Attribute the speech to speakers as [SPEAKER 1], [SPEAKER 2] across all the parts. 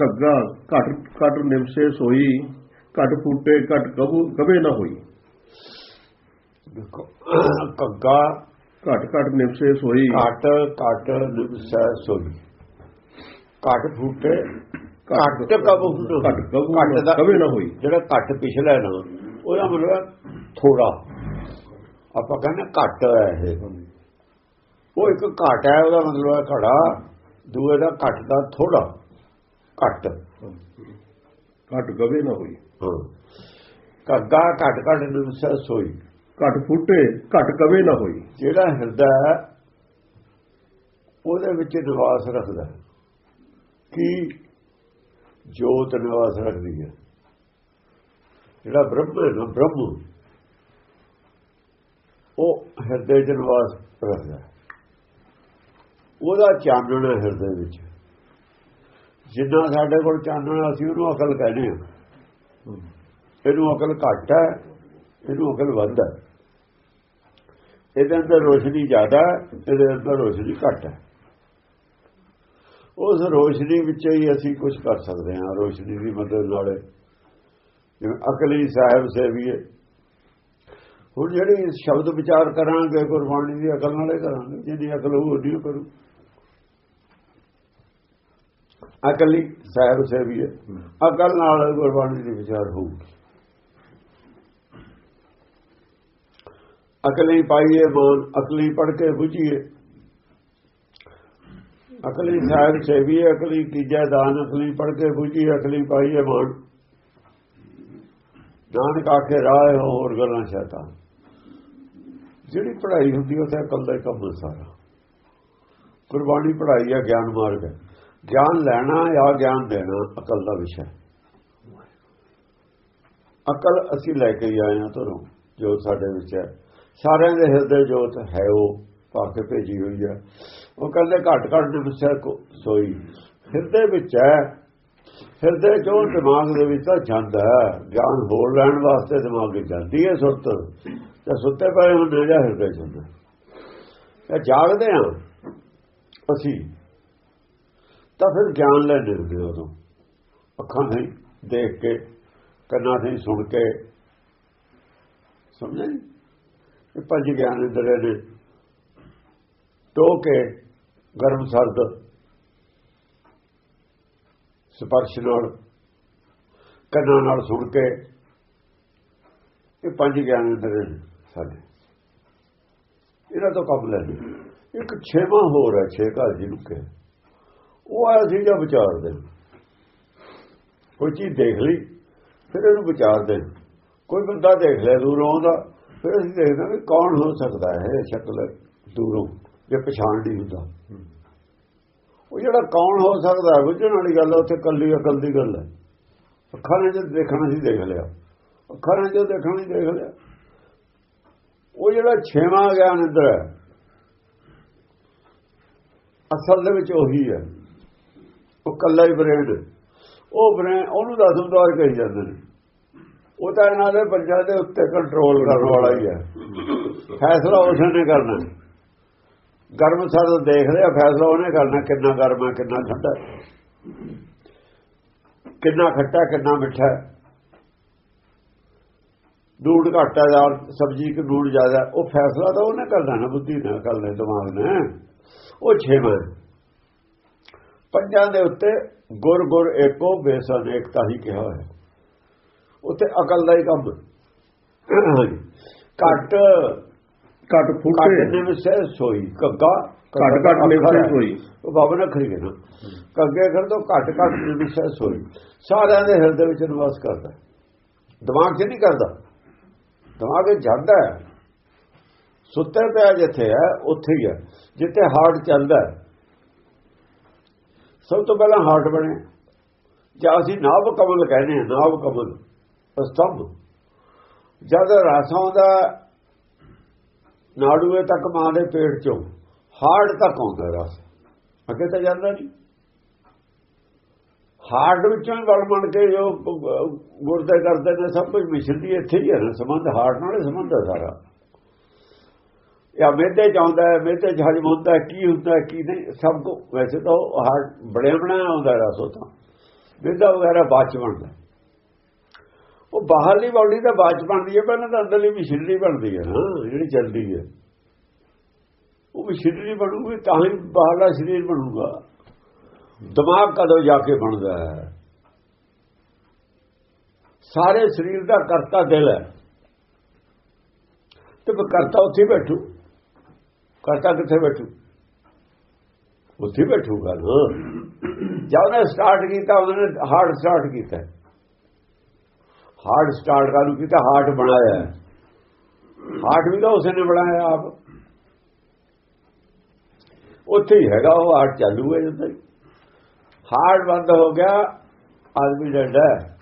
[SPEAKER 1] ਕੱਗਾ ਘਟ ਘਟ ਨਿਮਸੇ ਸੋਈ ਘਟ ਫੂਟੇ ਘਟ ਕਬੂ ਕਬੇ ਨਾ ਹੋਈ।
[SPEAKER 2] ਦੇਖੋ ਕੱਗਾ
[SPEAKER 1] ਘਟ ਘਟ ਨਿਮਸੇ ਸੋਈ।
[SPEAKER 2] ਘਟ ਘਟ ਨਿਵਸੈ ਸੋਈ। ਘਟ ਫੂਟੇ ਘਟ ਕਬ
[SPEAKER 1] ਘਟ ਕਬੂ ਕਬੇ ਨਾ ਹੋਈ।
[SPEAKER 2] ਜਿਹੜਾ ਘਟ ਪਿਛਲਾ ਨਾ ਉਹਦਾ ਮਤਲਬ ਥੋੜਾ ਆਪਾਂ ਕਹਿੰਦੇ ਘਟ ਹੈ ਇਹ। ਉਹ ਇੱਕ ਘਟ ਹੈ ਉਹਦਾ ਮਤਲਬ ਹੈ ਘੜਾ। ਦੂਏ ਦਾ ਘਟ ਦਾ ਥੋੜਾ ਘਟ।
[SPEAKER 1] ਘਟ ਕਬੇ ਨਾ ਹੋਈ।
[SPEAKER 2] ਹਾਂ। ਕੱਗਾ ਘਟ ਘਟ ਨਿਵਸੈ ਸੋਈ
[SPEAKER 1] ਘਟ ਫੂਟੇ ਘਟ ਕਬੇ ਨਾ ਹੋਈ।
[SPEAKER 2] ਜਿਹੜਾ ਹਿਰਦਾ ਹੈ ਉਹਦੇ ਵਿੱਚ ਨਿਵਾਸ ਰੱਖਦਾ ਕੀ? ਜੋਤ ਨਿਵਾਸ ਰੱਖਦੀ ਹੈ। ਜਿਹੜਾ ਬ੍ਰਹਮ ਹੈ ਨਾ ਬ੍ਰਹਮ। ਉਹ ਹਿਰਦੇ 'ਚ ਨਿਵਾਸ ਰੱਖਦਾ ਉਹਦਾ ਚਾਨਣ ਹੈ ਹਿਰਦੇ ਵਿੱਚ। ਜਿੰਨਾ ਸਾਡੇ ਕੋਲ ਚਾਨਣ ਅਸੀਂ ਉਹਨੂੰ ਅਕਲ ਕਹਿੰਦੇ ਹਾਂ ਇਹਨੂੰ ਅਕਲ ਘੱਟ ਹੈ, ਇਹਨੂੰ ਅਕਲ ਵੱਧ ਹੈ। ਇਹਦੇ ਅੰਦਰ ਰੋਸ਼ਨੀ ਜ਼ਿਆਦਾ ਇਹਦੇ ਅੰਦਰ ਰੋਸ਼ਨੀ ਘੱਟ ਹੈ। ਉਸ ਰੋਸ਼ਨੀ ਵਿੱਚ ਹੀ ਅਸੀਂ ਕੁਝ ਕਰ ਸਕਦੇ ਹਾਂ, ਰੋਸ਼ਨੀ ਦੀ ਮਦਦ ਨਾਲ। ਜਿਵੇਂ ਅਕਲੀ ਸਾਹਿਬ ਸੇਵੀਏ। ਹੁਣ ਜਿਹੜੀ ਸ਼ਬਦ ਵਿਚਾਰ ਕਰਾਂਗੇ, ਗੁਰਬਾਣੀ ਦੀ ਅਕਲ ਨਾਲੇ ਕਰਾਂਗੇ, ਜਿਹਦੀ ਅਕਲ ਉਹ ਉਹਦੀ ਓ ਕਰੂ। ਅਕਲੀ ਸਾਹਿਬ ਸੇਵੀਏ ਅਕਲ ਨਾਲ ਗੁਰਬਾਣੀ ਦੀ ਵਿਚਾਰ ਹੋਊਗੀ। ਅਕਲੀ ਪਾਈਏ ਮਨ ਅਕਲੀ ਪੜ ਕੇ ਬੁਝੀਏ ਅਕਲੀ ਸਾਹਿਬ ਸੇਵੀਏ ਅਕਲੀ ਕੀਜੈ ਦਾਨ ਅਕਲੀ ਪੜ ਕੇ ਬੁਝੀਏ ਅਕਲੀ ਪਾਈਏ ਮਨ ਨਾਨਕ ਆਖੇ ਰਾਹ ਹੋਰ ਗੱਲਾਂ ਸ਼ੈਤਾਨ। ਜਿਹੜੀ ਪੜ੍ਹਾਈ ਹੁੰਦੀ ਉਹ ਤੇ ਅਕਲ ਦਾ ਹੀ ਕੰਮ ਹੈ ਸਾਰਾ। ਗੁਰਬਾਣੀ ਪੜ੍ਹਾਈ ਹੈ ਗਿਆਨ ਮਾਰਗ ਹੈ। ਗਿਆਨ ਲੈਣਾ ਜਾਂ ਗਿਆਨ ਦੇਣਾ ਅਕਲ ਦਾ ਵਿਸ਼ਾ ਅਕਲ ਅਸੀਂ ਲੈ ਕੇ ਆਏ ਹਾਂ ਤੁਹਾਨੂੰ ਜੋ ਸਾਡੇ ਵਿੱਚ ਹੈ। ਸਾਰਿਆਂ ਦੇ ਹਿਰਦੇ ਜੋਤ ਹੈ ਉਹ, ਪਾ ਕੇ ਭੇਜੀ ਹੋਈ ਹੈ। ਉਹ ਕਹਿੰਦੇ ਘਟ ਘਟ ਨਿਵਸਿਆ ਸੋਈ। ਹਿਰਦੇ ਵਿੱਚ ਹੈ। ਹਿਰਦੇ ਚੋਂ ਦਿਮਾਗ ਦੇ ਵਿੱਚ ਤਾਂ ਜਾਂਦਾ ਗਿਆਨ ਹੋਰ ਲੈਣ ਵਾਸਤੇ ਦਿਮਾਗ ਵਿੱਚ ਜਾਂਦੀ ਹੈ ਸੁਰਤ। ਤੇ ਸੁੱਤੇ ਪਏ ਹੁੰਦੇ ਜਾਂ ਹਿਰਦੇ ਚ ਹੁੰਦਾ ਜਾਗਦੇ ਹਾਂ ਅਸੀਂ। ਤਾਂ ਫਿਰ ਗਿਆਨ ਲੈਂਦੇ ਹੁੰਦੇ ਉਦੋਂ। ਅੱਖਾਂ ਨਹੀਂ ਦੇਖ ਕੇ, ਕੰਨਾਂ ਨਹੀਂ ਸੁਣ ਕੇ। ਸਮਝਿਆ ਜੀ ਇਹ ਪੰਜ ਗਿਆਨ ਇੰਦਰੀਆਂ ਨੇ। ਟੋ ਕੇ ਗਰਮ ਸਰਦ, ਸਪਰਸ਼ ਨਾਲ, ਕੰਨਾਂ ਨਾਲ ਸੁਣ ਕੇ। ਇਹ ਪੰਜ ਗਿਆਨ ਇੰਦਰੀਆਂ ਨੇ ਸਾਡੇ। ਇਹਨਾਂ ਤੋਂ ਕੰਮ ਲੈਣੇ ਇੱਕ ਛੇਵਾਂ ਹੋਰ ਹੈ, ਛੇ ਘਰ ਜਿਹਨੂੰ ਕਿ ਉਹ ਆਇਆ ਸੀ ਜਾਂ ਵਿਚਾਰ ਵਿਚਾਰਦੇ ਕੋਈ ਚੀਜ਼ ਦੇਖ ਲਈ ਫਿਰ ਇਹਨੂੰ ਵਿਚਾਰ ਵਿਚਾਰਦੇ ਕੋਈ ਬੰਦਾ ਦੇਖ ਲਿਆ ਦੂਰੋਂ ਆਉਂਦਾ ਫਿਰ ਅਸੀਂ ਦੇਖਦੇ ਵੀ ਕੌਣ ਹੋ ਸਕਦਾ ਹੈ ਇਹ ਸ਼ਕਲ ਦੂਰੋਂ ਜੇ ਪਛਾਣ ਨਹੀਂ ਹੁੰਦਾ। ਉਹ ਜਿਹੜਾ ਕੌਣ ਹੋ ਸਕਦਾ ਹੈ ਬੁੱਝਣ ਵਾਲੀ ਗੱਲ ਹੈ, ਉੱਥੇ ਕੱਲੀ ਅਕਲ ਦੀ ਗੱਲ ਹੈ। ਅੱਖਾਂ ਨੇ ਜਦ ਦੇਖਣਾ ਸੀ ਦੇਖ ਲਿਆ। ਅੱਖਾਂ ਨੇ ਜੋ ਦੇਖਣਾ ਸੀ ਦੇਖ ਲਿਆ। ਉਹ ਜਿਹੜਾ ਛੇਵਾਂ ਗਿਆਨ ਅੰਦਰ ਹੈ ਅਸਲ ਦੇ ਵਿੱਚ ਉਹੀ ਹੈ। ਉਹ ਕੱਲਾ ਹੀ ਬ੍ਰੇਨ ਉਹ ਬ੍ਰੇਨ ਉਹਨੂੰ ਦਸਮਦਾਰ ਕਹੀ ਜਾਂਦੇ ਨੇ। ਉਹ ਤਾਂ ਇਹਨਾਂ ਦੇ ਬੱਚਿਆਂ ਦੇ ਉੱਤੇ ਕੰਟਰੋਲ ਕਰਨ ਵਾਲਾ ਹੀ ਹੈ। ਫੈਸਲਾ ਉਸਨੇ ਕਰਨਾ ਗਰਮ ਸਰਦ ਦੇਖ ਲਿਆ, ਫੈਸਲਾ ਉਹਨੇ ਕਰਨਾ ਕਿੰਨਾ ਗਰਮ ਹੈ, ਕਿੰਨਾ ਠੰਡਾ ਕਿੰਨਾ ਖੱਟਾ, ਕਿੰਨਾ ਮਿੱਠਾ ਹੈ। ਦੂੜ ਘੱਟ ਹੈ, ਜਾਂ ਸਬਜ਼ੀ ਕਿ ਦੂੜ ਜ਼ਿਆਦਾ ਉਹ ਫੈਸਲਾ ਤਾਂ ਉਹਨੇ ਕਰਨਾ ਨਾ, ਬੁੱਧੀ ਨਾਲ ਕਰ ਲੈ ਦਿਮਾਗ ਨੇ ਉਹ ਛੇਵਾਂ ਹੈ। ਪੰਜਾਂ ਦੇ ਉੱਤੇ ਗੁਰ ਗੁਰ ਏਕੋ ਬੇਸਨ ਏਕਤਾ ਹੀ ਕਿਹਾ ਹੋਇਆ। ਉੱਤੇ ਅਕਲ ਦਾ ਹੀ ਕੰਮ। ਘੱਟ
[SPEAKER 1] ਘਟ ਫੂਟੇ।
[SPEAKER 2] ਨਿਵਸੈ ਸੋਈ। ਕੱਗਾ
[SPEAKER 1] ਘਟ ਘਟ ਨਿਵਸੇ ਸੋਈ।
[SPEAKER 2] ਉਹ ਬਾਬਾ ਨੇ ਖਰੀ ਨਾ ਕੱਗੇ ਕਰ ਤੋਂ ਘੱਟ ਘੱਟ ਨਿਵਸੈ ਸੋਈ। ਸਾਰਿਆਂ ਦੇ ਹਿਰਦੇ ਵਿੱਚ ਨਿਵਾਸ ਕਰਦਾ। ਦਿਮਾਗ 'ਚ ਨਹੀਂ ਕਰਦਾ। ਦਿਮਾਗ 'ਚ ਜਾਂਦਾ ਹੈ। ਸੁੱਤੇ ਪਿਆ ਜਿੱਥੇ ਹੈ ਉੱਥੇ ਹੀ ਹੈ। ਜਿੱਥੇ ਹਾਰਟ ਚੱਲਦਾ ਹੈ ਸਭ ਤੋਂ ਪਹਿਲਾਂ ਹਾਰਟ ਬਣੇ। ਜਾਂ ਅਸੀਂ ਨਾਭ ਕਮਲ ਕਹਿੰਦੇ ਹਾਂ ਨਾਭ ਕਮਲ। ਸਤੰਭ ਜਦ ਰਸ ਆਉਂਦਾ, ਨਾੜੂਏ ਤੱਕ ਮਾਂ ਦੇ ਪੇਟ ਚੋਂ, ਹਾਰਟ ਤੱਕ ਆਉਂਦਾ ਰਸ। ਅੱਗੇ ਤਾਂ ਜਾਂਦਾ ਨਹੀਂ। ਹਾਰਟ ਵਿੱਚੋਂ ਹੀ ਬਣ ਕੇ ਜੋ ਗੁਰਦੇ ਕਰਦੇ ਨੇ, ਸਭ ਕੁਝ ਮਿਸ਼ਰਦੀ ਇੱਥੇ ਹੀ ਹੈ ਨਾ, ਸੰਬੰਧ ਹਾਰਟ ਨਾਲ ਸੰਬੰਧ ਹੈ ਸਾਰਾ। ਜਾਂ ਮੇਦੇ ਚ ਆਉਂਦਾ ਹੈ ਮੇਦੇ ਚ ਹਜਮ ਹੁੰਦਾ ਕੀ ਹੁੰਦਾ ਕੀ ਨਹੀਂ, ਸਭ ਕੋ ਵੈਸੇ ਤਾਂ ਉਹ ਹਾਰਟ ਬੜਿਆ ਬਣਾਇਆ ਆਉਂਦਾ ਰਸੋ ਤਾਂ। ਵਿਦਾ ਵਗੈਰਾ ਬਾਅਦ ਚ ਬਣਦਾ ਉਹ ਬਾਹਰਲੀ ਬਾਡੀ ਤਾਂ ਬਾਅਦ ਚ ਬਣਦੀ ਹੈ, ਪਹਿਲਾਂ ਤਾਂ ਅੰਦਰਲੀ ਮਸ਼ੀਨਰੀ ਬਣਦੀ ਹੈ ਨਾ, ਜਿਹੜੀ ਚੱਲਦੀ ਹੈ। ਉਹ ਮਸ਼ੀਨਰੀ ਬਣੂਗੀ, ਤਾਂ ਹੀ ਬਾਹਰਲਾ ਸਰੀਰ ਬਣੂਗਾ। ਦਿਮਾਗ ਕਦੋਂ ਜਾ ਕੇ ਬਣਦਾ ਹੈ? ਸਾਰੇ ਸਰੀਰ ਦਾ ਕਰਤਾ ਦਿਲ ਹੈ। ਤੇ ਫਿਰ ਕਰਤਾ ਉੱਥੇ ਬੈਠੂ। ਕਰਤਾ ਕਿੱਥੇ ਬੈਠੂ? ਉੱਥੇ ਬੈਠੂਗਾ ਨਾ ਜਦ ਉਹਨੇ ਸਟਾਰਟ ਕੀਤਾ, ਉਹਨੇ ਹਾਰਟ ਸਟਾਰਟ ਕੀਤਾ। ਹਾਰਟ ਸਟਾਰਟ ਕਰੂ ਕੀਤਾ? ਹਾਰਟ ਬਣਾਇਆ। ਹਾਰਟ ਵੀ ਤਾਂ ਉਸੇ ਨੇ ਬਣਾਇਆ ਆਪ। ਉੱਥੇ ਹੀ ਹੈਗਾ ਉਹ ਹਾਰਟ ਚਾਲੂ ਹੈ ਜਦੋਂ ਹਾਰਟ ਬੰਦ ਹੋ ਗਿਆ, ਆਦਮੀ ਡਰਦਾ ਹੈ।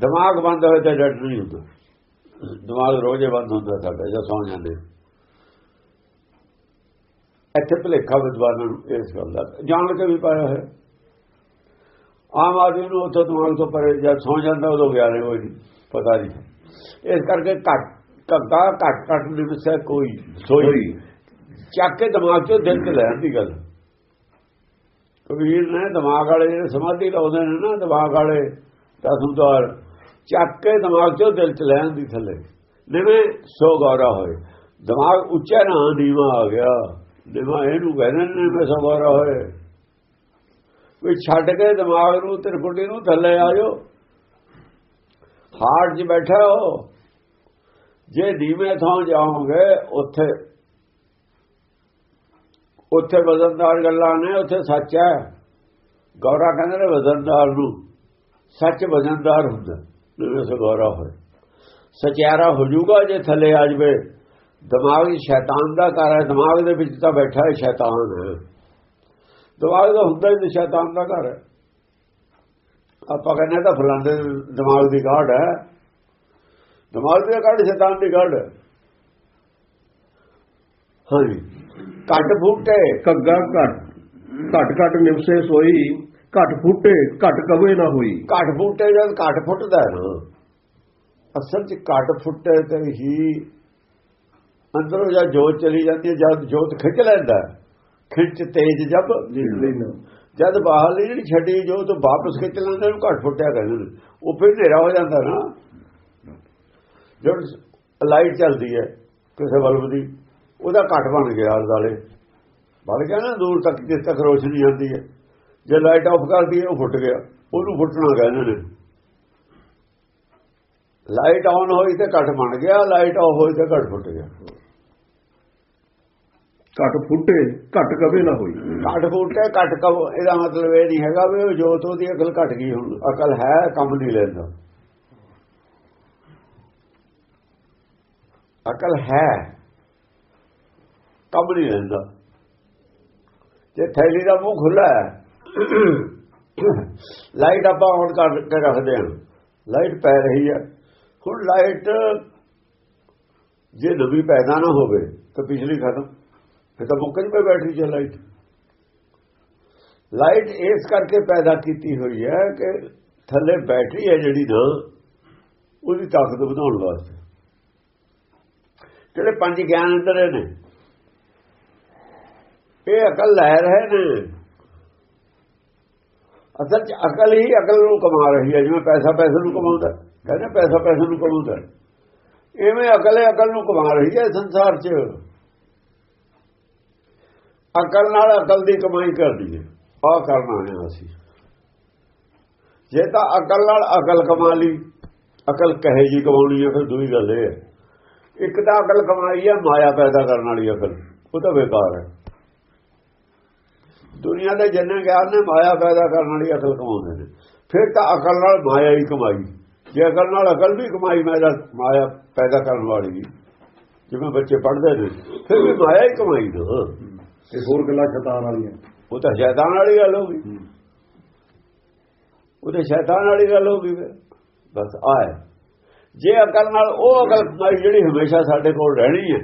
[SPEAKER 2] ਦਿਮਾਗ ਬੰਦ ਹੋਏ ਤਾਂ ਡਰ ਨਹੀਂ ਹੁੰਦਾ। ਦਿਮਾਗ ਰੋਜ਼ੇ ਬੰਦ ਹੁੰਦਾ ਸਾਡਾ ਜਾਂ ਸੌਂ ਜਾਂਦੇ ਇੱਥੇ ਭਲੇਖਾ ਵਿਦਵਾਨਾਂ ਨੂੰ ਇਸ ਗੱਲ ਦਾ ਜਾਣ ਕੇ ਵੀ ਪਾਇਆ ਹੈ ਆਮ ਆਦਮੀ ਨੂੰ ਉੱਥੋਂ ਦਿਮਾਗ ਤੋਂ ਪਰੇ ਜਦ ਸੌਂ ਜਾਂਦਾ ਉਦੋਂ ਗਿਆ ਨਹੀਂ ਕੋਈ ਪਤਾ ਨਹੀਂ। ਇਸ ਕਰਕੇ ਘੱਟ ਘੱਗਾ ਘੱਟ ਘੱਟ ਨਿਵਸੈ ਕੋਈ ਸੋਈ ਚੱਕ ਕੇ ਦਿਮਾਗ ਚੋਂ ਦਿਲ ਤੇ ਲੈਣ ਦੀ ਗੱਲ। ਕਬੀਰ ਨੇ ਦਿਮਾਗ ਵਾਲੇ ਜਿਹੜੇ ਸਮਾਧੀ ਲਾਉਂਦੇ ਨੇ ਨਾ ਦਿਮਾਗ ਵਾਲੇ ਦਸਮਦਾਰ ਚੱਕ ਕੇ ਦਿਮਾਗ ਚੋਂ ਦਿਲ ਚ ਲੈਣ ਦੀ ਥੱਲੇ। ਨਿਵੇਂ ਸੋ ਗੌਰਾ ਹੋਏ। ਦਿਮਾਗ ਉੱਚਾ ਨਾ, ਨੀਵਾ ਆ ਗਿਆ। ਨੀਵਾ ਇਹਨੂੰ ਕਹਿੰਦੇ ਨੇ ਮੈਂ ਸੋ ਗੌਰਾ ਹੋਏ। ਵੀ ਛੱਡ ਕੇ ਦਿਮਾਗ ਨੂੰ ਤਿਰਕੁੰਡੀ ਨੂੰ ਥੱਲੇ ਆ ਜਾਓ। ਹਾਰਟ 'ਚ ਬੈਠਾ ਹੋ। ਜੇ ਨੀਵੇਂ ਥਾਂ ਜਾਓਗੇ, ਉੱਥੇ ਉੱਥੇ ਵਜ਼ਨਦਾਰ ਗੱਲਾਂ ਨੇ, ਉੱਥੇ ਸੱਚ ਹੈ। ਗੌਰਾ ਕਹਿੰਦੇ ਨੇ ਵਜ਼ਨਦਾਰ ਨੂੰ। ਸੱਚ ਵਜ਼ਨਦਾਰ ਹੁੰਦਾ। ਸਗੋਰਾ ਹੋਏ। ਸਚਿਆਰਾ ਹੋ ਜਾਊਗਾ ਜੇ ਥੱਲੇ ਆ ਜਵੇ। ਦਿਮਾਗ ਹੀ ਸ਼ੈਤਾਨ ਦਾ ਘਰ ਹੈ। ਦਿਮਾਗ ਦੇ ਵਿੱਚ ਤਾਂ ਬੈਠਾ ਹੈ ਸ਼ੈਤਾਨ ਦਿਮਾਗ ਦਾ ਹੁੰਦਾ ਹੀ ਸ਼ੈਤਾਨ ਦਾ ਘਰ। ਹੈ ਆਪਾਂ ਕਹਿੰਦੇ ਤਾਂ ਫਲਾਣੇ ਦਿਮਾਗ ਦੀ ਗਾੜ ਹੈ। ਦਿਮਾਗ ਦੀ ਗਾੜ ਸ਼ੈਤਾਨ ਦੀ ਗਾੜ ਹੈ ਹਾਂਜੀ। ਘੱਟ ਫੂਟੇ
[SPEAKER 1] ਕੱਗਾ ਘਟ ਘਟ ਘਟ ਨਿਵਸੇ ਸੋਈ ਘਟ ਫੂਟੇ ਘਟ ਕਵੇ ਨਾ ਹੋਈ।
[SPEAKER 2] ਘੱਟ ਫੁੱਟੇ ਜਦ ਘੱਟ ਫੁੱਟਦਾ ਹੈ ਨਾ ਅਸਲ 'ਚ ਘੱਟ ਫੁੱਟੇ ਤੇ ਹੀ ਅੰਦਰੋਂ ਜਦ ਜੋਤ ਚਲੀ ਜਾਂਦੀ ਹੈ ਜਦ ਜੋਤ ਖਿੱਚ ਲੈਂਦਾ ਖਿੱਚ ਤੇਜ ਜਬ ਜਦ ਬਾਹਰਲੀ ਜਿਹੜੀ ਛੱਡੀ ਜੋਤ ਵਾਪਸ ਖਿੱਚ ਲੈਂਦਾ ਇਹਨੂੰ ਘੱਟ ਫੁੱਟਿਆ ਕਹਿੰਦੇ ਉਹ ਫਿਰ ਹਨੇਰਾ ਹੋ ਜਾਂਦਾ ਨਾ। ਜਦ ਲਾਈਟ ਚੱਲਦੀ ਹੈ ਕਿਸੇ ਬਲਬ ਦੀ ਉਹਦਾ ਘੱਟ ਬਣ ਗਿਆ ਦੁਆਲੇ ਬਣ ਗਿਆ ਨਾ ਦੂਰ ਤੱਕ ਜਿਸ ਤੱਕ ਰੋਸ਼ਨੀ ਆਉਂਦੀ ਹੈ। ਜੇ ਲਾਈਟ ਆਫ ਕਰਦੀ ਉਹ ਫੁੱਟ ਗਿਆ। ਉਹਨੂੰ ਫੁੱਟਣਾ ਕਹਿੰਦੇ ਨੇ। ਲਾਈਟ ਆਨ ਹੋਈ ਤੇ ਘੱਟ ਬਣ ਗਿਆ ਲਾਈਟ ਆਫ ਹੋਈ ਤੇ ਘੱਟ ਫੁੱਟ ਗਿਆ।
[SPEAKER 1] ਘਟ ਫੂਟੇ ਘਟ ਕਵੇ ਨਾ ਹੋਈ।
[SPEAKER 2] ਘੱਟ ਫੁੱਟੇ ਘੱਟ ਕਬ ਇਹਦਾ ਮਤਲਬ ਇਹ ਨਹੀਂ ਹੈਗਾ ਵੀ ਉਹ ਜੋਤ ਉਹਦੀ ਅਕਲ ਘਟ ਗਈ ਹੁਣ। ਅਕਲ ਹੈ ਕੰਮ ਨਹੀਂ ਲੈਂਦਾ। ਅਕਲ ਹੈ ਕੰਮ ਨਹੀਂ ਲੈਂਦਾ। ਜੇ ਥੈਲੀ ਦਾ ਮੂੰਹ ਖੁੱਲਾ ਹੈ ਲਾਈਟ ਆਪਾਂ ਔਨ ਕਰਕੇ ਰੱਖਦੇ ਹਾਂ? ਲਾਈਟ ਪੈ ਰਹੀ ਹੈ। ਹੁਣ ਲਾਈਟ ਜੇ ਨਵੀਂ ਪੈਦਾ ਨਾ ਹੋਵੇ ਤਾਂ ਪਿਛਲੀ ਖਤਮ। ਫਿਰ ਤਾਂ ਮੁੱਕ ਜਵੇ ਬੈਟਰੀ ਚ ਲਾਈਟ। ਲਾਈਟ ਇਸ ਕਰਕੇ ਪੈਦਾ ਕੀਤੀ ਹੋਈ ਹੈ ਕਿ ਥੱਲੇ ਬੈਟਰੀ ਹੈ ਜਿਹੜੀ ਨਾ, ਉਹਦੀ ਤਾਕਤ ਵਧਾਉਣ ਵਾਸਤੇ। ਜਿਹੜੇ ਪੰਜ ਗਿਆਨ ਅੰਦਰ ਨੇ, ਇਹ ਅਕਲ ਲੈ ਰਹੇ ਨੇ। ਅਸਲ ਚ ਅਕਲ ਹੀ ਅਕਲ ਨੂੰ ਕਮਾ ਰਹੀ ਹੈ, ਜਿਵੇਂ ਪੈਸਾ ਪੈਸੇ ਨੂੰ ਕਮਾਉਂਦਾ ਕਹਿੰਦੇ ਪੈਸਾ ਪੈਸੇ ਨੂੰ ਕਮਾਉਂਦਾ ਐਵੇਂ ਅਕਲ ਹੈ, ਅਕਲ ਨੂੰ ਕਮਾ ਰਹੀ ਹੈ ਸੰਸਾਰ 'ਚ। ਅਕਲ ਨਾਲ ਅਕਲ ਦੀ ਕਮਾਈ ਕਰਦੀ ਹੈ। ਆ ਕਰਨਾ ਹੈ ਅਸੀਂ। ਜੇ ਤਾਂ ਅਕਲ ਨਾਲ ਅਕਲ ਕਮਾ ਲਈ, ਅਕਲ ਕਹੇ ਜੀ ਕਮਾਉਣੀ ਹੈ, ਫਿਰ ਦੂਈ ਗੱਲ ਇਹ ਹੈ। ਇੱਕ ਤਾਂ ਅਕਲ ਕਮਾਈ ਹੈ, ਮਾਇਆ ਪੈਦਾ ਕਰਨ ਵਾਲੀ ਅਕਲ ਉਹ ਤਾਂ ਬੇਕਾਰ ਹੈ। ਦੁਨੀਆ ਦੇ ਜਿੰਨੇ ਗਿਆਨ ਨੇ ਮਾਇਆ ਪੈਦਾ ਕਰਨ ਵਾਲੀ ਅਕਲ ਕਮਾਉਂਦੇ ਨੇ। ਫਿਰ ਤਾਂ ਅਕਲ ਨਾਲ ਮਾਇਆ ਹੀ ਕਮਾਈ। ਜੇ ਅਕਲ ਨਾਲ ਅਕਲ ਵੀ ਕਮਾਈ ਮਾਇਆ ਮਾਇਆ ਪੈਦਾ ਕਰਨ ਵਾਲੀ ਜਿਵੇਂ ਬੱਚੇ ਪੜ੍ਹਦੇ ਨੇ ਫਿਰ ਵੀ ਮਾਇਆ ਹੀ ਕਮਾਈ ਨਾ।
[SPEAKER 1] ਤੇ ਹੋਰ ਗੱਲਾਂ ਸ਼ੈਤਾਨ ਵਾਲੀਆਂ।
[SPEAKER 2] ਉਹ ਤਾਂ ਸ਼ੈਤਾਨ ਵਾਲੀ ਗੱਲ ਹੋ ਗਈ। ਉਹ ਤਾਂ ਸ਼ੈਤਾਨ ਵਾਲੀ ਗੱਲ ਹੋ ਗਈ। ਬਸ ਆਏ ਜੇ ਅਕਲ ਨਾਲ ਉਹ ਅਕਲ ਕਮਾਈ ਜਿਹੜੀ ਹਮੇਸ਼ਾ ਸਾਡੇ ਕੋਲ ਰਹਿਣੀ ਹੈ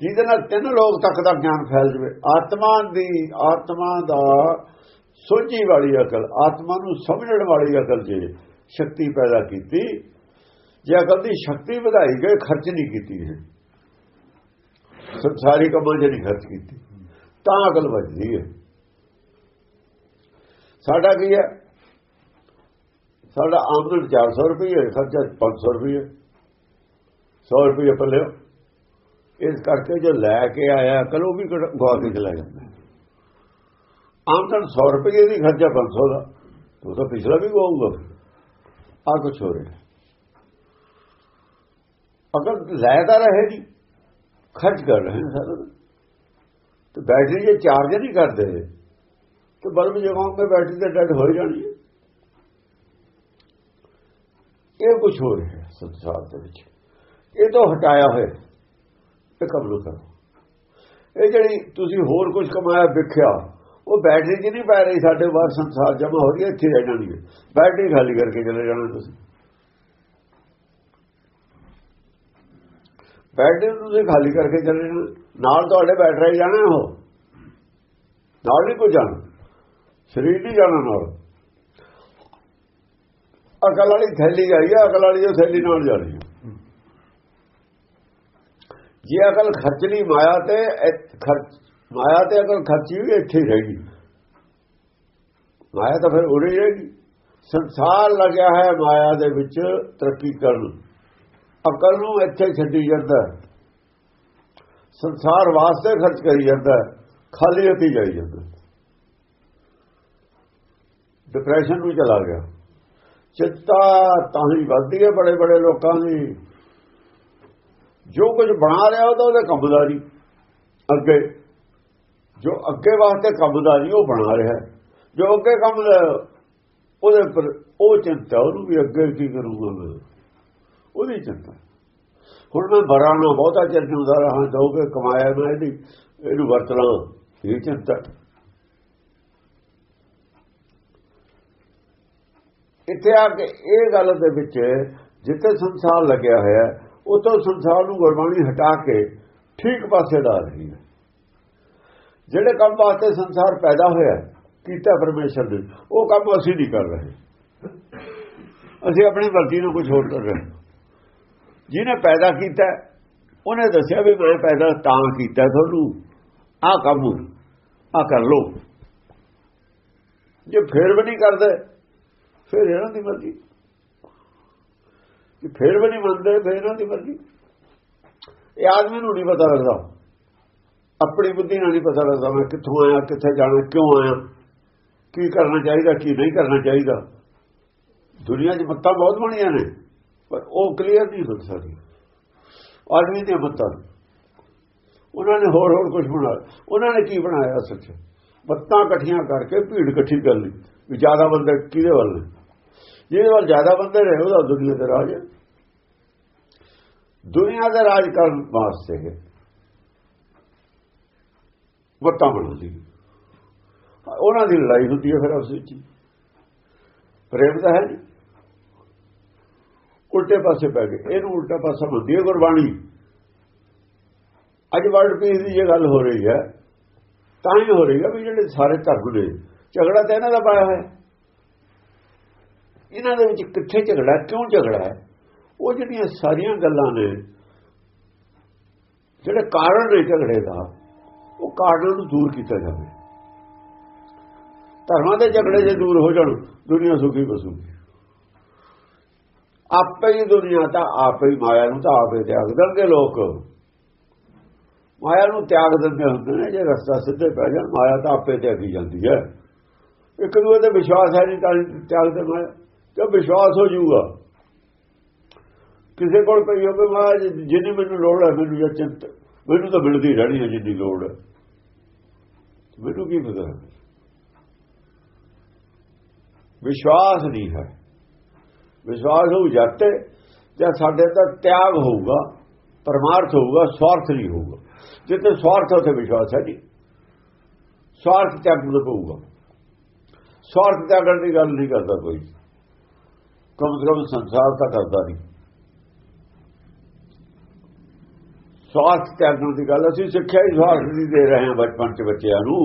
[SPEAKER 2] ਜਿਹਦੇ ਨਾਲ ਤਿੰਨ ਲੋਕ ਤੱਕ ਦਾ ਗਿਆਨ ਫੈਲ ਜਵੇ। ਆਤਮਾ ਦੀ, ਆਤਮਾ ਦਾ ਸੋਝੀ ਵਾਲੀ ਅਕਲ, ਆਤਮਾ ਨੂੰ ਸਮਝਣ ਵਾਲੀ ਅਕਲ ਜੇ ਸ਼ਕਤੀ ਪੈਦਾ ਕੀਤੀ, ਜੇ ਅਕਲ ਦੀ ਸ਼ਕਤੀ ਵਧਾਈ ਗਈ, ਖਰਚ ਨਹੀਂ ਕੀਤੀ ਹੈ ਸੰਸਾਰੀ ਕੰਮਾਂ 'ਚ ਨਹੀਂ ਖਰਚ ਕੀਤੀ। ਤਾਂ ਅਕਲ ਵੱਜਦੀ ਹੈ। ਸਾਡਾ ਕੀ ਹੈ? ਸਾਡਾ ਆਮਦਨ 400 ਰੁਪਏ ਹੈ ਖਰਚਾ 500 ਰੁਪਏ 100 ਰੁਪਏ ਪੱਲੇ। ਇਸ ਕਰਕੇ ਜੋ ਲੈ ਕੇ ਆਇਆ ਅਕਲ ਉਹ ਵੀ ਕਢ- ਗਵਾ ਕੇ ਚਲਾ ਜਾਂਦਾ। ਹੈ। ਆਮਦਨ 100 ਰੁਪਏ ਦੀ ਖਰਚਾ 500 ਦਾ। ਉਹ ਤਾਂ ਪਿਛਲਾ ਵੀ ਗਵਾਊਗਾ ਆ ਕੁਛ ਹੋ ਰਿਹਾ। ਅਗਰ ਲੈ ਤਾਂ ਰਹੇ ਜੀ, ਖਰਚ ਕਰ ਰਹੇ ਨੇ ਸਾਰਾ। ਤੇ ਬੈਟਰੀ ਜੇ ਚਾਰਜ ਨਹੀਂ ਕਰਦੇ, ਤੇ ਬਲਬ ਜਗਾਉਂਗੇ ਬੈਟਰੀ ਤੇ ਡੈਡ ਹੋ ਜਾਣੀ ਹੈ। ਇਹ ਕੁਝ ਹੋ ਰਿਹਾ ਸੰਸਾਰ ਦੇ ਵਿੱਚ। ਇਹ ਤੋਂ ਹਟਾਇਆ ਹੋਇਆ। ਇਹ ਕਬਲ ਕਰੋ ਇਹ ਜਿਹੜੀ ਤੁਸੀਂ ਹੋਰ ਕੁਝ ਕਮਾਇਆ, ਵਿਖਿਆ, ਉਹ ਬੈਟਰੀ 'ਚ ਨਹੀਂ ਪੈ ਰਹੀ, ਸਾਡੇ ਬਾਹਰ ਸੰਸਾਰ ਜਮਾ ਹੋ ਰਹੀ ਹੈ, ਇੱਥੇ ਰਹਿ ਜਾਣੀ ਬੈਟਰੀ ਖਾਲੀ ਕਰਕੇ ਚਲੇ ਜਾਣਾ ਤੁਸੀਂ। ਬੈਟਰੀ ਨੂੰ ਤੁਸੀਂ ਖਾਲੀ ਕਰਕੇ ਚਲੇ ਜਾਣਾ। ਨਾਲ ਤੁਹਾਡੇ ਬੈਟਰੀ ਜਾਣਾ ਉਹ। ਨਾਲ ਨਹੀਂ ਕੋਈ ਜਾਣਾ। ਸਰੀਰ ਨਹੀਂ ਜਾਣਾ ਨਾਲ। ਅਕਲ ਵਾਲੀ ਥੈਲੀ ਆਈ ਹੈ, ਅਕਲ ਵਾਲੀ ਉਹ ਥੈਲੀ ਨਾਲ ਜਾਣੀ ਹੈ। ਜੇ ਅਕਲ ਖਰਚਣੀ ਮਾਇਆ ਤੇ ਖਰਚ, ਮਾਇਆ ਤੇ ਅਕਲ ਖਰਚੀ ਵੀ ਇੱਥੇ ਰਹੇਗੀ। ਮਾਇਆ ਤਾਂ ਫਿਰ ਉਰੇ ਰਹੇਗੀ। ਸੰਸਾਰ ਲੱਗਿਆ ਹੈ ਮਾਇਆ ਦੇ ਵਿੱਚ ਤਰੱਕੀ ਕਰਨ। ਅਕਲ ਨੂੰ ਇੱਥੇ ਛੱਡੀ ਜਾਂਦਾ ਸੰਸਾਰ ਵਾਸਤੇ ਖਰਚ ਕਰੀ ਜਾਂਦਾ ਖਾਲੀ ਹੱਥੀ ਜਾਈ ਜਾਂਦਾ ਡਿਪਰੈਸ਼ਨ ਨੂੰ ਚਲਾ ਗਿਆ। ਚਿੰਤਾ ਤਾਂ ਹੀ ਵੱਧਦੀ ਹੈ ਬੜੇ ਬੜੇ ਲੋਕਾਂ ਦੀ। ਜੋ ਕੁਝ ਬਣਾ ਰਿਹਾ ਉਹਦਾ ਉਹਦੇ ਕੰਮਦਾ ਨਹੀਂ ਅੱਗੇ, ਜੋ ਅੱਗੇ ਵਾਸਤੇ ਕੰਮਦਾ ਨਹੀਂ ਉਹ ਬਣਾ ਰਿਹਾ। ਜੋ ਅੱਗੇ ਕੰਮਦਾ ਉਹਦੇ ਪਰ ਉਹ ਚਿੰਤਾ, ਉਹਨੂੰ ਵੀ ਅੱਗੇ ਕੀ ਕਰੂਗਾ ਮੈਂ? ਉਹਦੀ ਚਿੰਤਾ। ਹੁਣ ਮੈਂ ਬੜਾ ਨਾ ਬਹੁਤਾ ਚਿਰ ਜਿਉਂਦਾ ਰਹਾ, ਜੋ ਕਮਾਇਆ ਮੈਂ ਇਹਦੀ, ਇਹਨੂੰ ਵਰਤਣਾ ਲਾਂ ਇਹ ਚਿੰਤਾ। ਇੱਥੇ ਆ ਕੇ ਇਹ ਗੱਲ ਦੇ ਵਿੱਚ ਜਿੱਥੇ ਸੰਸਾਰ ਲੱਗਿਆ ਹੋਇਆ ਉਤੋਂ ਸੰਸਾਰ ਨੂੰ ਗੁਰਬਾਣੀ ਹਟਾ ਕੇ ਠੀਕ ਪਾਸੇ ਲਾ ਰਹੀ ਹੈ। ਜਿਹੜੇ ਕੰਮ ਵਾਸਤੇ ਸੰਸਾਰ ਪੈਦਾ ਹੋਇਆ, ਕੀਤਾ ਪਰਮੇਸ਼ਰ ਨੇ, ਉਹ ਕੰਮ ਅਸੀਂ ਨਹੀਂ ਕਰ ਰਹੇ। ਅਸੀਂ ਆਪਣੀ ਮਰਜ਼ੀ ਨੂੰ ਕੁਝ ਹੋਰ ਕਰ ਰਹੇ ਜਿਹਨੇ ਪੈਦਾ ਕੀਤਾ, ਉਹਨੇ ਦੱਸਿਆ ਵੀ ਮੈਂ ਪੈਦਾ ਤਾਂ ਕੀਤਾ ਤੁਹਾਨੂੰ। ਆਹ ਕੰਮ ਆ ਕਰ ਲੋ ਜੇ ਫੇਰ ਵੀ ਨਹੀਂ ਕਰਦੇ, ਫਿਰ ਇਹਨਾਂ ਦੀ ਮਰਜ਼ੀ। ਜੇ ਫੇਰ ਵੀ ਨਹੀਂ ਮੰਨਦੇ, ਫਿਰ ਇਹਨਾਂ ਦੀ ਮਰਜ਼ੀ। ਇਹ ਆਦਮੀ ਨੂੰ ਨਹੀਂ ਪਤਾ ਲੱਗਦਾ। ਆਪਣੀ ਬੁੱਧੀ ਨਾਲ ਨਹੀਂ ਪਤਾ ਲੱਗਦਾ ਮੈਂ ਕਿੱਥੋਂ ਆਇਆ, ਕਿੱਥੇ ਜਾਣਾ, ਕਿਉਂ ਆਇਆ, ਕੀ ਕਰਨਾ ਚਾਹੀਦਾ, ਕੀ ਨਹੀਂ ਕਰਨਾ ਚਾਹੀਦਾ। ਦੁਨੀਆ 'ਚ ਮੱਤਾਂ ਬਹੁਤ ਬਣੀਆਂ ਨੇ, ਪਰ ਉਹ ਕਲੀਅਰ ਨਹੀਂ ਹੋ ਸਕਦੀ ਆਦਮੀ ਦੀਆਂ ਮੱਤਾਂ ਉਹਨਾਂ ਨੇ ਹੋਰ ਹੋਰ ਕੁਝ ਬਣਾਇਆ। ਉਹਨਾਂ ਨੇ ਕੀ ਬਣਾਇਆ ਸੱਚ? 'ਚ ਮੱਤਾਂ ਇਕੱਠੀਆਂ ਕਰਕੇ ਭੀੜ ਇਕੱਠੀ ਕਰ ਲਈ ਵੀ ਜ਼ਿਆਦਾ ਬੰਦੇ ਕਿਹਦੇ ਵੱਲ ਨੇ? ਜਿਹਦੇ ਵੱਲ ਜ਼ਿਆਦਾ ਬੰਦੇ ਰਹੇ, ਉਹਦਾ ਦੁਨੀਆ ਤੇ ਰਾਜ ਹੈ। ਦੁਨੀਆ ਦਾ ਰਾਜ ਕਰਨ ਵਾਸਤੇ ਹੈ ਮੱਤਾਂ ਬਣਾਉਂਦੀ ਉਹਨਾਂ ਦੀ ਲੜਾਈ ਹੁੰਦੀ ਹੈ ਫਿਰ ਉਸ ਵਿੱਚ। ਹੀ। ਪ੍ਰੇਮ ਤਾਂ ਹੈ ਨਹੀਂ ਉਲਟੇ ਪਾਸੇ ਪੈ ਗਏ। ਇਹਨੂੰ ਉਲਟਾ ਪਾਸਾ ਮੰਨਦੀ ਹੈ ਗੁਰਬਾਣੀ। ਅੱਜ ਵਰਲਡ ਪੀਸ ਦੀ ਜੇ ਗੱਲ ਹੋ ਰਹੀ ਹੈ, ਤਾਂ ਹੀ ਹੋ ਰਹੀ ਹੈ ਵੀ ਜਿਹੜੇ ਸਾਰੇ ਧਰਮ ਨੇ, ਝਗੜਾ ਤਾਂ ਇਹਨਾਂ ਦਾ ਪਾਇਆ ਹੋਇਆ ਇਹਨਾਂ ਦੇ ਵਿੱਚ ਕਿੱਥੇ ਝਗੜਾ ਕਿਉਂ ਝਗੜਾ ਹੈ? ਉਹ ਜਿਹੜੀਆਂ ਸਾਰੀਆਂ ਗੱਲਾਂ ਨੇ, ਜਿਹੜੇ ਕਾਰਨ ਨੇ ਝਗੜੇ ਦਾ, ਉਹ ਕਾਰਨ ਨੂੰ ਦੂਰ ਕੀਤਾ ਜਾਵੇ। ਧਰਮਾਂ ਦੇ ਝਗੜੇ ਜੇ ਦੂਰ ਹੋ ਜਾਣ, ਦੁਨੀਆ ਸੁਖੀ ਬਸੂਗੀ। ਆਪੇ ਹੀ ਦੁਨੀਆ ਤਾਂ ਆਪੇ ਹੀ ਮਾਇਆ ਨੂੰ ਤਾਂ ਆਪੇ ਤਿਆਗ ਦੇਣਗੇ ਲੋਕ। ਮਾਇਆ ਨੂੰ ਤਿਆਗ ਦਿੰਦੇ ਹੁੰਦੇ ਨੇ, ਜੇ ਰਸਤਾ ਸਿੱਧੇ ਪੈ ਜਾਣ, ਮਾਇਆ ਤਾਂ ਆਪੇ ਤਿਆਗੀ ਜਾਂਦੀ ਹੈ। ਇੱਕ ਦੂਏ ਤੇ ਵਿਸ਼ਵਾਸ ਹੈ ਨਹੀਂ ਤਾਂ ਤਿਆਗ ਦੇ ਮਾਇਆ। ਤੇ ਵਿਸ਼ਵਾਸ ਹੋ ਜਾਊਗਾ? ਕਿਸੇ ਕੋਲ ਪਈ ਹੋਵੇ, ਮਹਾਰਾਜ, ਜਿੰਨੀ ਮੈਨੂੰ ਲੋੜ ਹੈ, ਮੈਨੂੰ ਜਾਂ ਚਿੰਤ, ਮੈਨੂੰ ਤਾਂ ਮਿਲਦੀ ਰਹਿਣੀ ਹੈ ਜਿੰਨੀ ਲੋੜ ਹੈ। ਮੈਨੂੰ ਕੀ ਪਤਾ? ਵਿਸ਼ਵਾਸ ਨਹੀਂ ਹੈ। ਵਿਸ਼ਵਾਸ ਹੋਊ ਜਾਤੇ ਜਾਂ ਸਾਡੇ ਤਾਂ ਤਿਆਗ ਹੋਊਗਾ, ਪਰਮਾਰਥ ਹੋਊਗਾ, ਸਵਾਰਥ ਨਹੀਂ ਹੋਊਗਾ। ਜਿੱਥੇ ਸਵਾਰਥ ਉੱਥੇ ਵਿਸ਼ਵਾਸ ਹੈ ਨਹੀਂ। ਸਵਾਰਥ ਤਿਆਗਣਾ ਪਊਗਾ ਸਵਾਰਥ ਤਿਆਗਣ ਦੀ ਗੱਲ ਨਹੀਂ ਕਰਦਾ ਕੋਈ। ਕਮ ਸੇ ਕਮ ਸੰਸਾਰ ਤਾਂ ਕਰਦਾ ਨਹੀਂ ਸਵਾਰਥ ਤਿਆਗਣ ਦੀ ਗੱਲ ਅਸੀਂ ਸਿੱਖਿਆ ਹੀ ਸਵਾਰਥ ਦੀ ਦੇ ਰਹੇ ਹਾਂ ਬਚਪਨ ਚ ਬੱਚਿਆਂ ਨੂੰ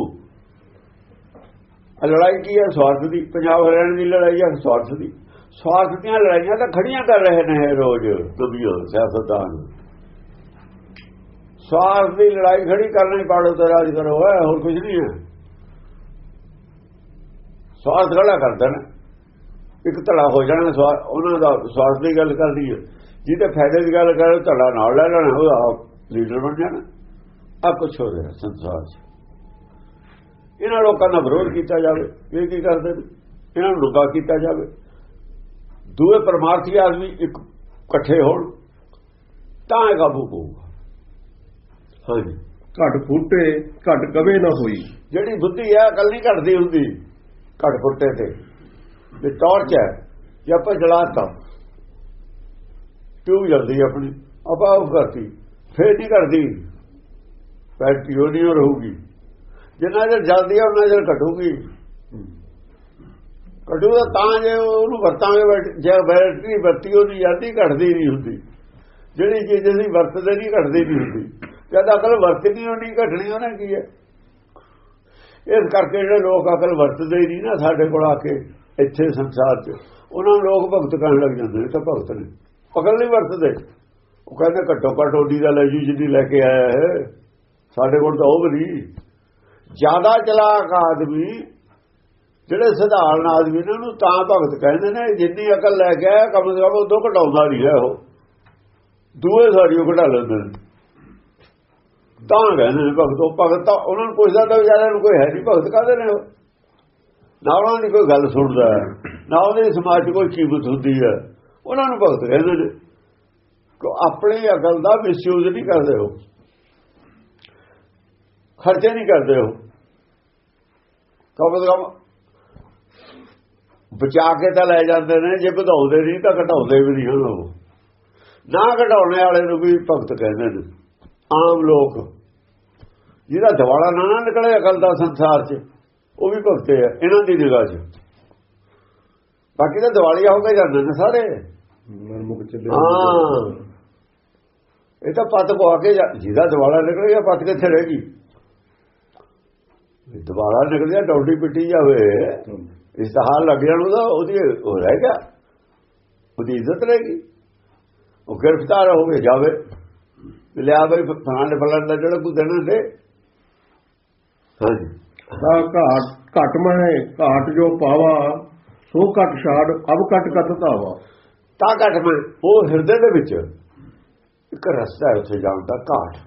[SPEAKER 2] ਆਹ ਲੜਾਈ ਕੀ ਹੈ ਸਵਾਰਥ ਦੀ ਪੰਜਾਬ ਹਰਿਆਣਾ ਦੀ ਲੜਾਈ ਹੈ ਸਵਾਰਥ ਦੀ ਸਵਾਰਥ ਦੀਆਂ ਲੜਾਈਆਂ ਤਾਂ ਖੜੀਆਂ ਕਰ ਰਹੇ ਨੇ ਇਹ ਰੋਜ਼ ਦੁਨੀਆ ਸਿਆਸਤਦਾਨ ਸਵਾਰਥ ਦੀ ਲੜਾਈ ਖੜੀ ਕਰਨੀ ਪਾੜੋ ਤੇ ਰਾਜ ਕਰੋ ਹੈ ਹੋਰ ਕੁਝ ਨਹੀਂ ਹੈ ਸਵਾਰਥ ਖੜਾ ਕਰਦੇ ਨੇ ਇੱਕ ਧੜਾ ਹੋ ਜਾਣਾ ਉਹਨਾਂ ਦਾ ਸਵਾਰਥ ਦੀ ਗੱਲ ਕਰਦੀ ਹੈ। ਜਿਹਦੇ ਫਾਇਦੇ ਦੀ ਗੱਲ ਕਰੇ ਧੜਾ ਨਾਲ ਲੈ ਲੈਣਾ ਉਹਦਾ ਲੀਡਰ ਬਣ ਜਾਣਾ। ਆ ਕੁਛ ਹੋ ਰਿਹਾ ਸੰਸਾਰ 'ਚ। ਇਹਨਾਂ ਲੋਕਾਂ ਦਾ ਵਿਰੋਧ ਕੀਤਾ ਜਾਵੇ ਇਹ ਕੀ ਕਰਦੇ ਨੇ? ਇਹਨਾਂ ਨੂੰ ਲੁਕਾ ਕੀਤਾ ਜਾਵੇ। ਦੂਏ ਪਰਮਾਰਥੀ ਆਦਮੀ ਇੱਕ ਇਕੱਠੇ ਹੋਣ ਤਾਂ ਇਹ ਕਾਬੂ ਪਊਗਾ। ਹਾਂਜੀ।
[SPEAKER 1] ਘਟ ਫੂਟੇ ਘਟ ਕਵੇ ਨਾ ਹੋਈ।
[SPEAKER 2] ਜਿਹੜੀ ਬੁੱਧੀ ਹੈ ਅਕਲ ਨਹੀਂ ਘਟਦੀ ਹੁੰਦੀ ਘਟ ਫੁੱਟੇ ਤੇ। ਤੇ ਟਾਰਚ ਹੈ, ਜੇ ਆਪਾਂ ਜਲਾਤਾ ਟਿਊਬ ਜਲਦੀ ਆਪਣੀ? ਆਪਾਂ ਉਹ ਕਰਤੀ, ਫੇਰ ਨਹੀਂ ਘਟਦੀ ਫੈਕਟਰੀ ਉਹ ਨਹੀਂ ਰਹੂਗੀ। ਜਿੰਨਾ ਚਿਰ ਜਲਦੀ ਆ ਉਹਨਾਂ ਚਿਰ ਘਟੂਗੀ। ਘਟੂਗਾ ਤਾਂ ਜੇ ਉਹਨੂੰ ਵਰਤਾਂਗੇ ਜੇ ਬੈਟਰੀ ਵਰਤੀ, ਉਹਦੀ ਜਲਦੀ ਘਟਦੀ ਨਹੀਂ ਹੁੰਦੀ। ਜਿਹੜੀ ਚੀਜ਼ ਅਸੀਂ ਵਰਤਦੇ ਨਹੀਂ, ਘਟਦੀ ਨਹੀਂ ਹੁੰਦੀ। ਜਦ ਅਕਲ ਵਰਤਣੀ ਉਹ ਨਹੀਂ ਘਟਣੀ ਉਹਨੇ ਕੀ ਹੈ? ਇਸ ਕਰਕੇ ਜਿਹੜੇ ਲੋਕ ਅਕਲ ਵਰਤਦੇ ਹੀ ਨਹੀਂ ਨਾ ਸਾਡੇ ਕੋਲ ਆ ਕੇ। ਇੱਥੇ ਸੰਸਾਰ 'ਚ। ਉਹਨਾਂ ਨੂੰ ਲੋਕ ਭਗਤ ਕਹਿਣ ਲੱਗ ਜਾਂਦੇ ਨੇ ਤਾਂ ਭਗਤ ਨੇ। ਅਕਲ ਨਹੀਂ ਵਰਤਦੇ। ਉਹ ਕਹਿੰਦੇ ਘੱਟੋ ਘੱਟ ਓਡੀ ਦਾ ਲੈ ਜੀ ਜਿੱਦੀ ਲੈ ਕੇ ਆਇਆ ਹੈ ਸਾਡੇ ਕੋਲ ਤਾਂ ਉਹ ਵੀ ਨਹੀਂ। ਜ਼ਿਆਦਾ ਚਲਾਕ ਆਦਮੀ, ਜਿਹੜੇ ਸਧਾਰਨ ਆਦਮੀ ਨੇ, ਉਹਨੂੰ ਤਾਂ ਭਗਤ ਕਹਿੰਦੇ ਨੇ, ਜਿੰਨੀ ਅਕਲ ਲੈ ਕੇ ਆਇਆ, ਕਮ ਸੇ ਕਮ ਉਹ ਤੋਂ ਘਟਾਉਂਦਾ ਨਹੀਂ ਹੈ ਉਹ। ਦੂਏ ਸਾਰੀ ਉਹ ਘਟਾ ਲੈਂਦੇ ਨੇ। ਤਾਂ ਕਹਿੰਦੇ ਨੇ ਭਗਤ, ਉਹ ਭਗਤ ਤਾਂ ਉਹਨਾਂ ਨੂੰ ਪੁੱਛਦਾ ਤਾਂ ਵਿਚਾਰਿਆਂ ਨੂੰ ਕੋਈ ਹੈ ਨਹੀਂ, ਭਗਤ ਕਹਿੰਦੇ ਨੇ ਉਹ? ਨਾ ਉਹਨਾਂ ਦੀ ਕੋਈ ਗੱਲ ਸੁਣਦਾ ਨਾ ਉਹਦੇ ਸਮਾਜ 'ਚ ਕੋਈ ਕੀਮਤ ਹੁੰਦੀ ਹੈ। ਉਹਨਾਂ ਨੂੰ ਭਗਤ ਕਹਿੰਦੇ ਨੇ ਕਿ ਆਪਣੀ ਅਕਲ ਦਾ ਮਿਸਯੂਜ਼ ਨਹੀਂ ਕਰਦੇ ਹੋ। ਖਰਚੇ ਨਹੀਂ ਕਰਦੇ ਹੋ। ਕਮ ਸੇ ਕਮ ਬਚਾ ਕੇ ਤਾਂ ਲੈ ਜਾਂਦੇ ਨੇ, ਜੇ ਵਧਾਉਂਦੇ ਨਹੀਂ ਤਾਂ ਘਟਾਉਂਦੇ ਵੀ ਨਹੀਂ ਹਨ ਉਹ। ਨਾ ਘਟਾਉਣੇ ਵਾਲੇ ਨੂੰ ਵੀ ਭਗਤ ਕਹਿੰਦੇ ਨੇ। ਆਮ ਲੋਕ, ਜਿਹਦਾ ਦਿਵਾਲਾ ਨਾ ਨਿਕਲੇ ਅਕਲ ਦਾ ਸੰਸਾਰ 'ਚ। ਉਹ ਵੀ ਭਗਤੇ ਆ ਇਹਨਾਂ ਦੀ ਨਿਗਾਹ 'ਚ। ਬਾਕੀ ਤਾਂ ਦਿਵਾਲੀਆ ਹੋ ਕੇ ਜਾਂਦੇ ਨੇ ਸਾਰੇ।
[SPEAKER 1] ਮਨਮੁਖ ਚੱਲੇ
[SPEAKER 2] ਹਾਂ। ਇਹ ਤਾਂ ਪੱਤ ਪਵਾ ਕੇ ਜਿਹਦਾ ਦਿਵਾਲਾ ਨਿਕਲ ਗਿਆ ਪੱਤ ਕਿੱਥੇ ਰਹੇਗੀ ਦਿਵਾਲਾ ਨਿਕਲ ਗਿਆ ਡੌਡੀ ਪਿੱਟੀ ਜਾਵੇ। ਇਸ ਦਾ ਹਾਲ ਲੱਗ ਜਾਣ ਉਹਦਾ ਉਹਦੀ ਉਹ ਰਹਿ ਗਿਆ। ਉਹਦੀ ਇੱਜ਼ਤ ਰਹੇਗੀ ਉਹ ਗ੍ਰਿਫਤਾਰ ਹੋਵੇ ਜਾਵੇ। ਲਿਆ ਬਈ ਫਲਾਣੇ ਫਲਾਣੇ ਦਾ ਜਿਹੜਾ ਕੋਈ ਦੇਣਾ ਦੇ ਹਾਂਜੀ।
[SPEAKER 1] ਤਾਂ ਘਾਟ ਘਟ ਮੈਂ ਘਾਟ ਜੋ ਪਾਵਾ ਸੋ ਘਟ ਛਾੜ ਅਬ ਘਟ ਕਤ ਧਾਵਾ।
[SPEAKER 2] ਤਾਂ ਘਟ ਮੈਂ ਉਹ ਹਿਰਦੇ ਦੇ ਵਿੱਚ ਇੱਕ ਰਸਤਾ ਹੈ ਉੱਥੇ ਜਾਣ ਦਾ ਘਾਟ।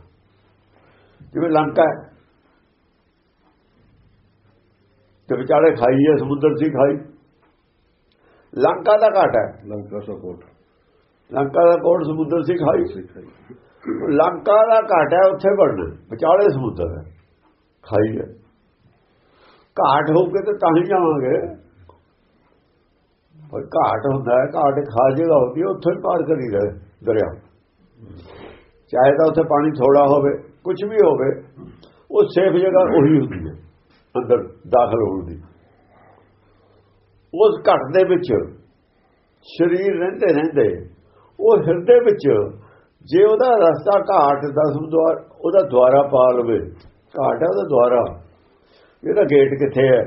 [SPEAKER 2] ਜਿਵੇਂ ਲੰਕਾ ਤੇ ਵਿਚਾਲੇ ਖਾਈ ਹੈ ਸਮੁੰਦਰ ਸੀ ਖਾਈ। ਲੰਕਾ ਦਾ ਘਾਟ ਹੈ।
[SPEAKER 1] ਲੰਕਾ ਸਪੋਰਟ
[SPEAKER 2] ਲੰਕਾ ਦਾ ਕੋਟ ਸਮੁੰਦਰ ਸੀ ਖਾਈ।
[SPEAKER 1] ਸਿਖਾਈ
[SPEAKER 2] ਲੰਕਾ ਦਾ ਘਾਟ ਹੈ ਉੱਥੇ ਬਣਨਾ ਵਿਚਾਲੇ ਸਮੁੰਦਰ ਹੈ। ਖਾਈ ਹੈ। ਘਾਟ ਹੋ ਕੇ ਤੇ ਤਾਂ ਹੀ ਜਾਵਾਂਗੇ। ਪਰ ਘਾਟ ਹੁੰਦਾ ਹੈ, ਘਾਟ ਖਾ ਜਗ੍ਹਾ ਹੁੰਦੀ ਹੈ, ਉੱਥੇ ਹੀ ਪਾਰ ਕਰੀ ਰਹੇ ਦਰਿਆ। ਚਾਹੇ ਤਾਂ ਉੱਥੇ ਪਾਣੀ ਥੋੜਾ ਹੋਵੇ ਕੁਝ ਵੀ ਹੋਵੇ, ਉਹ ਸੇਫ ਜਗ੍ਹਾ ਉਹੀ ਹੁੰਦੀ ਹੈ, ਅੰਦਰ ਦਾਖਲ ਹੋਣ ਦੀ। ਉਸ ਘਟ ਦੇ ਵਿੱਚ ਸਰੀਰ ਰਹਿੰਦੇ ਰਹਿੰਦੇ, ਉਹ ਹਿਰਦੇ ਵਿੱਚ ਜੇ ਉਹਦਾ ਰਸਤਾ ਘਾਟ ਦਸਮ ਦਵਾਰ ਉਹਦਾ ਦੁਆਰਾ ਪਾ ਲਵੇ ਘਾਟ ਹੈ ਉਹਦਾ ਦੁਆਰਾ। ਇਹਦਾ ਗੇਟ ਕਿੱਥੇ ਹੈ?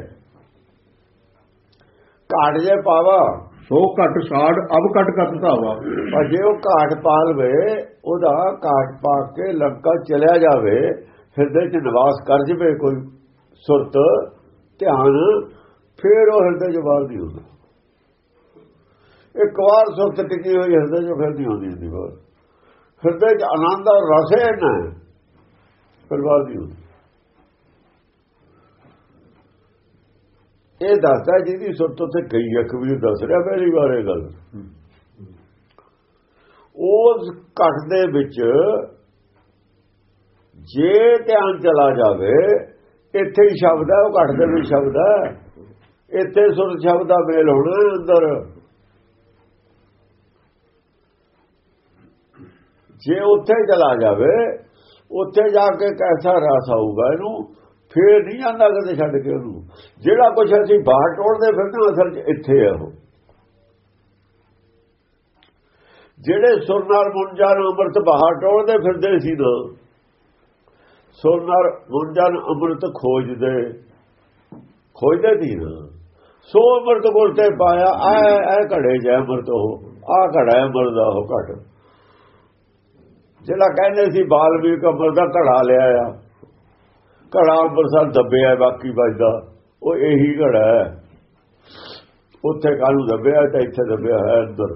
[SPEAKER 2] ਘਾਟ ਜੇ ਪਾਵਾ।
[SPEAKER 1] ਸੋ ਘਟ ਛਾੜ ਅਬ ਘਟ ਕਤ ਧਾਵਾ।
[SPEAKER 2] ਪਰ ਜੇ ਉਹ ਘਾਟ ਪਾ ਲਵੇ ਉਹਦਾ ਘਾਟ ਪਾ ਕੇ ਲੰਕਾ ਚਲਿਆ ਜਾਵੇ ਹਿਰਦੇ 'ਚ ਨਿਵਾਸ ਕਰ ਜਵੇ ਕੋਈ ਸੁਰਤ ਧਿਆਨ ਫਿਰ ਉਹ ਹਿਰਦੇ 'ਚ ਬਾਹਰ ਨਹੀਂ ਹੁੰਦਾ। ਇੱਕ ਵਾਰ ਸੁਰਤ ਟਿਕੀ ਹੋਈ ਹਿਰਦੇ 'ਚ ਫਿਰ ਨਹੀਂ ਆਉਂਦੀ ਹੁੰਦੀ ਬਾਹਰ। ਹਿਰਦੇ 'ਚ ਆਨੰਦ ਔਰ ਰਸ ਹੈ ਨਾ ਫਿਰ ਬਾਹਰ ਨਹੀਂ ਹੁੰਦੀ ਇਹ ਦੱਸਦਾ ਜਿਹਦੀ ਸੁਰਤ ਉੱਥੇ ਗਈ ਹੈ ਕਬੀਰ ਦੱਸ ਰਿਹਾ ਪਹਿਲੀ ਵਾਰ ਇਹ ਗੱਲ। ਉਸ ਘਟ ਦੇ ਵਿੱਚ ਜੇ ਧਿਆਨ ਚਲਾ ਜਾਵੇ, ਇੱਥੇ ਹੀ ਸ਼ਬਦ ਹੈ ਉਹ ਘਟ ਦੇ ਵਿੱਚ ਸ਼ਬਦ ਹੈ ਇੱਥੇ ਸੁਰ ਸ਼ਬਦ ਦਾ ਮੇਲ ਹੋਣਾ ਅੰਦਰ। ਜੇ ਉੱਥੇ ਚਲਾ ਜਾਵੇ, ਉੱਥੇ ਜਾ ਕੇ ਕੈਸਾ ਰਸ ਆਊਗਾ ਇਹਨੂੰ? ਫੇਰ ਨਹੀਂ ਆਂਦਾ ਕਦੇ ਛੱਡ ਕੇ ਉਹਨੂੰ। ਜਿਹੜਾ ਕੁਝ ਅਸੀਂ ਬਾਹਰ ਟੋੜਦੇ ਫਿਰਦੇ ਹਾਂ, ਅਸਲ 'ਚ ਇੱਥੇ ਆ ਉਹ। ਜਿਹੜੇ ਸੁਰ ਨਾਲ ਮੁੰਜਾਂ ਅੰਮ੍ਰਿਤ ਬਾਹਰ ਟੋੜਦੇ ਫਿਰਦੇ ਸੀ ਨਾ ਸੁਰ ਨਾਲ ਮੁੰਜਾਂ ਅੰਮ੍ਰਿਤ ਖੋਜਦੇ ਖੋਜਦੇ ਸੀ ਨਾ। ਸੋ ਅੰਮ੍ਰਿਤ ਕੋਲ ਤੇ ਪਾਇਆ ਐ ਐ ਘੜੇ ਜੈ ਅੰਮ੍ਰਿਤ ਉਹ ਆ ਘੜਾ ਅੰਮ੍ਰਿਤ ਦਾ ਉਹ ਘਟ ਜਿਹੜਾ ਕਹਿੰਦੇ ਸੀ ਬਾਲਮੀਕ ਅੰਮ੍ਰਿਤ ਦਾ ਘੜਾ ਲਿਆ ਆ। ਘੜਾ ਅੰਮ੍ਰਿਤਸਰ ਦੱਬਿਆ ਬਾਕੀ ਬਚਦਾ ਉਹ ਇਹੀ ਘੜਾ ਹੈ। ਉੱਥੇ ਕਾਹਨੂੰ ਦੱਬਿਆ ਤੇ ਇੱਥੇ ਦੱਬਿਆ ਹੈ ਅੰਦਰ।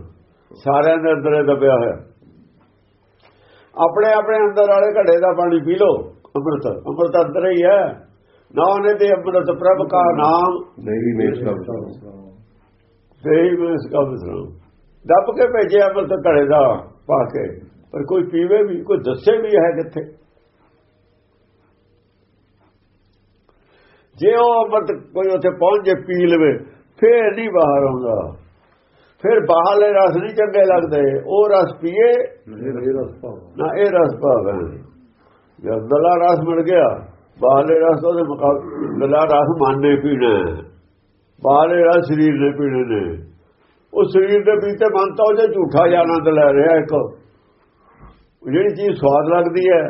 [SPEAKER 2] ਸਾਰਿਆਂ ਦੇ ਅੰਦਰ ਦੱਬਿਆ ਹੋਇਆ ਆਪਣੇ ਆਪਣੇ ਅੰਦਰ ਵਾਲੇ ਘੜੇ ਦਾ ਪਾਣੀ ਪੀ ਲਓ। ਅੰਮ੍ਰਿਤ ਅੰਮ੍ਰਿਤ ਅੰਦਰ ਹੀ ਹੈ। ਨੇ ਤੇ ਅੰਮ੍ਰਿਤ ਪ੍ਰਭ ਕਾ ਨਾਮ।
[SPEAKER 1] ਨਹੀਂ ਮੇਸ ਵਿਚਾਰ
[SPEAKER 2] ਸਹੀ ਮੈਂ ਇਸ ਕਾ ਵਿਸਰਾਮ ਦੱਬ ਕੇ ਭੇਜਿਆ ਅੰਮ੍ਰਿਤ ਘੜੇ ਦਾ ਪਾ ਕੇ। ਪਰ ਕੋਈ ਪੀਵੇ ਵੀ ਕੋਈ ਦੱਸੇ ਵੀ ਹੈ ਕਿੱਥੇ। ਜੇ ਉਹ ਅੰਮ੍ਰਿਤ ਕੋਈ ਉੱਥੇ ਪਹੁੰਚ ਜੇ ਪੀ ਲਵੇ ਫੇਰ ਨਹੀਂ ਬਾਹਰ ਆਉਂਦਾ। ਫਿਰ ਬਾਹਰਲੇ ਰਸ ਨਹੀਂ ਚੰਗੇ ਲੱਗਦੇ। ਉਹ ਰਸ ਪੀਏ ਨਾ ਇਹ ਰਸ ਭਾਵੇਂ ਜੇ ਅੰਦਰਲਾ ਰਸ ਮਿਲ ਗਿਆ ਬਾਹਰਲੇ ਰਸ ਉਹਦੇ ਮੁਕਾਬਲੇ ਅੰਦਰਲਾ ਰਸ ਮੰਨੇ ਪੀਣਾ। ਬਾਹਰਲੇ ਰਸ ਸਰੀਰ ਦੇ ਪੀਣੇ ਨੇ। ਉਹ ਸਰੀਰ ਦੇ ਪੀਤੇ ਮਨ ਤਾਂ ਉਹਦੇ ਝੂਠਾ ਆਨੰਦ ਲੈ ਰਿਹਾ ਇੱਕ। ਜਿਹੜੀ ਚੀਜ਼ ਸਵਾਦ ਲੱਗਦੀ ਹੈ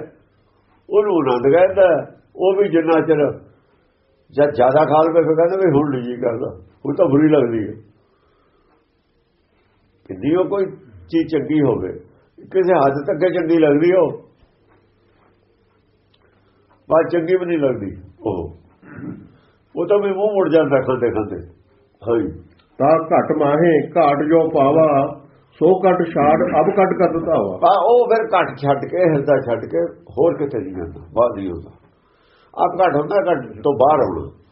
[SPEAKER 2] ਉਹਨੂੰ ਆਨੰਦ ਕਹਿੰਦਾ। ਉਹ ਵੀ ਜਿੰਨਾ ਚਿਰ ਜਦ ਜ਼ਿਆਦਾ ਖਾ ਲਵੇ ਫਿਰ ਕਹਿੰਦਾ ਵੀ ਹੁਣ ਜੀ ਕਰਦਾ। ਉਹ ਤਾਂ ਬੁਰੀ ਲੱਗਦੀ ਹੈ। ਕਿੰਨੀ ਉਹ ਕੋਈ ਚੀਜ਼ ਚੰਗੀ ਹੋਵੇ। ਕਿਸੇ ਹੱਦ ਤੱਕ ਹੀ ਚੰਗੀ ਲੱਗਦੀ ਉਹ। ਬਾਤ ਚੰਗੀ ਵੀ ਨਹੀਂ ਲੱਗਦੀ ਉਹ। ਉਹ ਤਾਂ ਵੀ ਮੂੰਹ ਮੁੜ ਜਾਂਦਾ ਖਾਂਦੇ ਖਾਂਦੇ ਹਾਂਜੀ
[SPEAKER 1] ਤਾਂ ਘਟ ਮਾਹੇ ਘਾਟ ਜੋ ਪਾਵਾ ਸੋ ਘਟ ਛਾੜ ਅਬ ਘਟ ਕਰ ਦਿੱਤਾ ਵਾ
[SPEAKER 2] ਉਹ ਫਿਰ ਘੱਟ ਛੱਡ ਕੇ ਹਿਰਦਾ ਛੱਡ ਕੇ ਹੋਰ ਕਿਤੇ ਨਹੀਂ ਜਾਂਦਾ ਬਾਹਰ ਨਹੀਂ ਹੁੰਦਾ। ਆਪ ਘੱਟ ਹੁੰਦਾ ਘੱਟ ਤੋਂ ਬਾਹਰ ਆਉਣਾ।